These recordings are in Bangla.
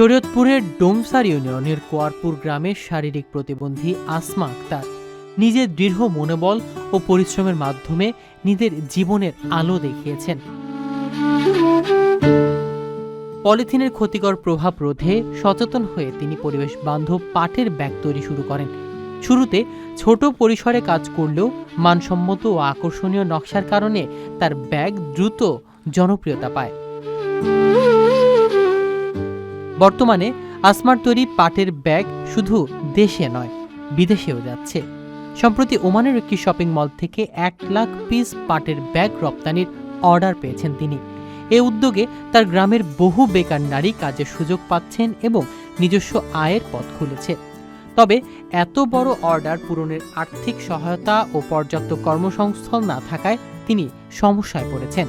শরীয়তপুরের ডোমসার ইউনিয়নের কোয়ারপুর গ্রামের শারীরিক প্রতিবন্ধী আসমা আক্তার নিজের দৃঢ় মনোবল ও পরিশ্রমের মাধ্যমে নিজের জীবনের আলো দেখিয়েছেন। পলিথিনের ক্ষতিকর প্রভাব রোধে সচেতন হয়ে তিনি পরিবেশ বান্ধব পাটের ব্যাগ তৈরি শুরু করেন। শুরুতে ছোট পরিসরে কাজ করলেও মানসম্মত ও আকর্ষণীয় নকশার কারণে তার ব্যাগ দ্রুত জনপ্রিয়তা পায়। বর্তমানে আসমার তৈরি পাটের ব্যাগ শুধু দেশে নয়, বিদেশেও যাচ্ছে। সম্প্রতি ওমানের একটি শপিং মল থেকে এক লাখ পিস পাটের ব্যাগ রপ্তানির অর্ডার পেয়েছেন তিনি। এ উদ্যোগে তার গ্রামের বহু বেকার নারী কাজের সুযোগ পাচ্ছেন এবং নিজস্ব আয়ের পথ খুলেছে। তবে এত বড় অর্ডার পূরণের আর্থিক সহায়তা ও পর্যাপ্ত কর্মসংস্থান না থাকায় তিনি সমস্যায় পড়েছেন।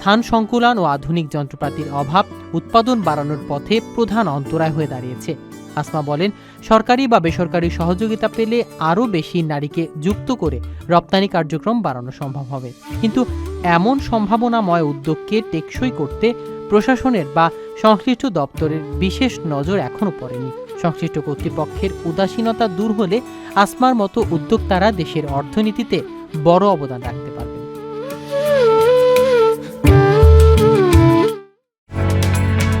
স্থান সংকুলান ও আধুনিক যন্ত্রপাতির অভাব উৎপাদন বাড়ানোর পথে প্রধান অন্তরায় হয়ে দাঁড়িয়েছে। আসমা বলেন, সরকারি বা বেসরকারি সহযোগিতা পেলে আরও বেশি নারীকে যুক্ত করে রপ্তানি কার্যক্রম বাড়ানো সম্ভব হবে। কিন্তু এমন সম্ভাবনাময় উদ্যোগকে টেকসই করতে প্রশাসনের বা সংশ্লিষ্ট দপ্তরের বিশেষ নজর এখনও পড়েনি। সংশ্লিষ্ট কর্তৃপক্ষের উদাসীনতা দূর হলে আসমার মতো উদ্যোক্তারা দেশের অর্থনীতিতে বড় অবদান রাখতে পারবেন।